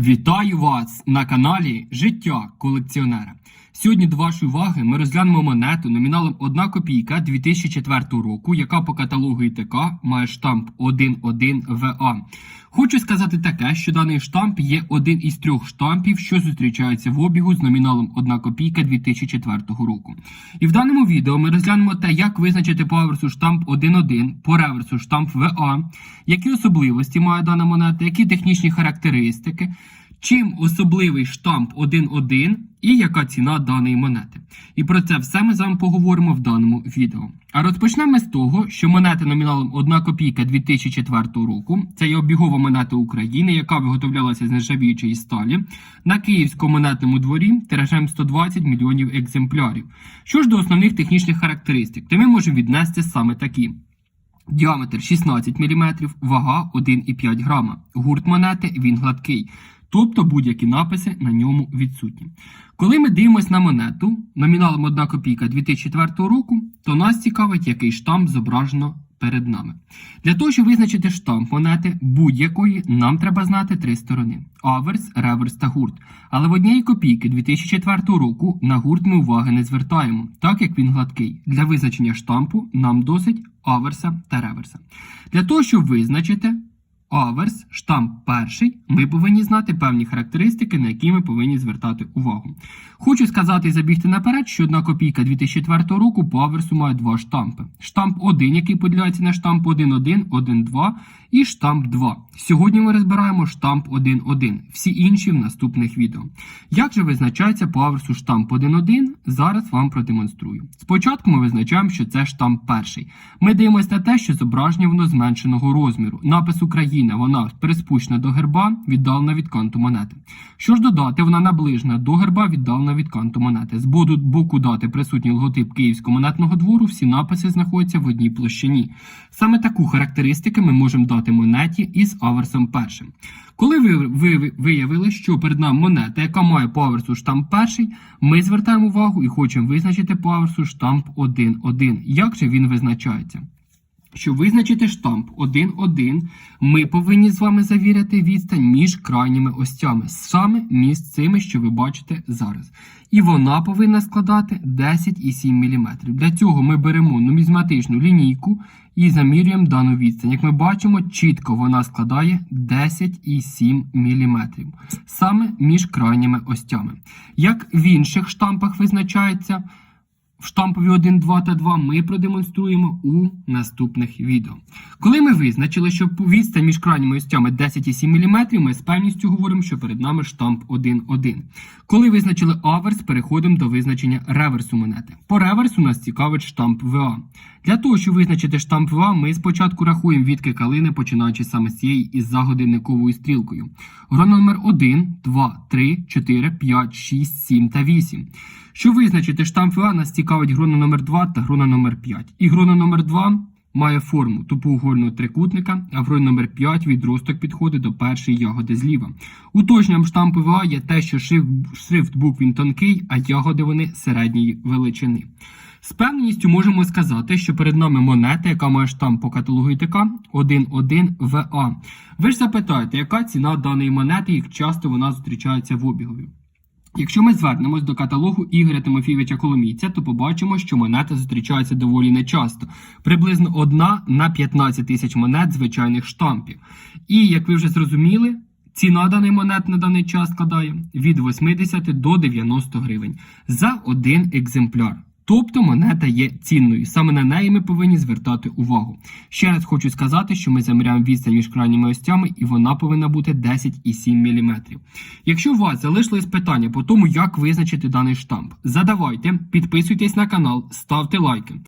Вітаю вас на каналі Життя колекціонера. Сьогодні до вашої уваги ми розглянемо монету номіналом 1 копійка 2004 року, яка по каталогу ІТК має штамп 11 ВА. Хочу сказати таке, що даний штамп є один із трьох штампів, що зустрічаються в обігу з номіналом 1 копійка 2004 року. І в даному відео ми розглянемо те, як визначити по аверсу штамп 1.1, по реверсу штамп ВА, які особливості має дана монета, які технічні характеристики, чим особливий штамп 1.1 і яка ціна даної монети. І про це все ми з вами поговоримо в даному відео. А розпочнемо з того, що монета номіналом 1 копійка 2004 року це є обігова монета України, яка виготовлялася з нержавіючої сталі на київському монетному дворі тиражем 120 мільйонів екземплярів. Що ж до основних технічних характеристик, то ми можемо віднести саме такі. Діаметр 16 мм, вага 1,5 грама. Гурт монети він гладкий, тобто будь-які написи на ньому відсутні. Коли ми дивимося на монету номіналом 1 копійка 2004 року, то нас цікавить, який штамп зображено перед нами. Для того, щоб визначити штамп монети будь-якої, нам треба знати три сторони: аверс, реверс та гурт. Але в однієї копійки 2004 року на гурт ми уваги не звертаємо, так як він гладкий. Для визначення штампу нам досить аверса та реверса. Для того, щоб визначити аверс, штамп перший, ми повинні знати певні характеристики, на які ми повинні звертати увагу. Хочу сказати і забігти наперед, що одна копійка 2004 року по аверсу має два штампи: штамп 1, який поділяється на штамп 1.1, 1.2 і штамп 2. Сьогодні ми розбираємо штамп 1.1, всі інші в наступних відео. Як же визначається по аверсу штамп 1.1, зараз вам продемонструю. Спочатку ми визначаємо, що це штамп перший. Ми дивимося на те, що зображення воно зменшеного розміру. Напис Україна, вона приспущена до герба, віддалена від канту монети. Що ж додати, вона наближена до герба, віддалена від канту монети. З боку дати присутній логотип Київського монетного двору, всі написи знаходяться в одній площині. Саме таку характеристику ми можемо дати монеті із аверсом першим. Коли ви, ви виявили, що перед нами монета, яка має по аверсу штамп перший, ми звертаємо увагу і хочемо визначити по аверсу штамп 1.1. Як же він визначається? Щоб визначити штамп 1.1, ми повинні з вами завіряти відстань між крайніми остями, саме між цими, що ви бачите зараз. І вона повинна складати 10,7 мм. Для цього ми беремо нумізматичну лінійку і замірюємо дану відстань. Як ми бачимо, чітко вона складає 10,7 мм. Саме між крайніми остями. Як в інших штампах визначається, в штампові 1, 2 та 2 ми продемонструємо у наступних відео. Коли ми визначили, що відстань між крайніми остями 10,7 мм, ми з певністю говоримо, що перед нами штамп 1,1. Коли визначили аверс, переходимо до визначення реверсу монети. По реверсу нас цікавить штамп ВА. Для того, щоб визначити штамп ВА, ми спочатку рахуємо відки калини, починаючи саме з цієї із загодинниковою стрілкою. Грона номер 1, 2, 3, 4, 5, 6, 7 та 8. Щоб визначити штамп ВА, нас цікавить грона номер 2 та грона номер 5. І грона номер 2 має форму тупоугольного трикутника, а в гроні номер 5 відросток підходить до першої ягоди зліва. Уточненням штампу ВА є те, що шрифт, букв він тонкий, а ягоди вони середньої величини. З певністю можемо сказати, що перед нами монета, яка має штамп по каталогу ІТК 1.1 ВА. Ви ж запитаєте, яка ціна даної монети, як часто вона зустрічається в обігові. Якщо ми звернемось до каталогу Ігоря Тимофійовича Коломійця, то побачимо, що монети зустрічаються доволі нечасто, приблизно одна на 15 тисяч монет звичайних штампів. І як ви вже зрозуміли, ціна даних монет на даний час складає від 80 до 90 гривень за один екземпляр. Тобто монета є цінною. Саме на неї ми повинні звертати увагу. Ще раз хочу сказати, що ми заміряємо відстань між крайніми остями, і вона повинна бути 10,7 мм. Якщо у вас залишились питання по тому, як визначити даний штамп, задавайте, підписуйтесь на канал, ставте лайки.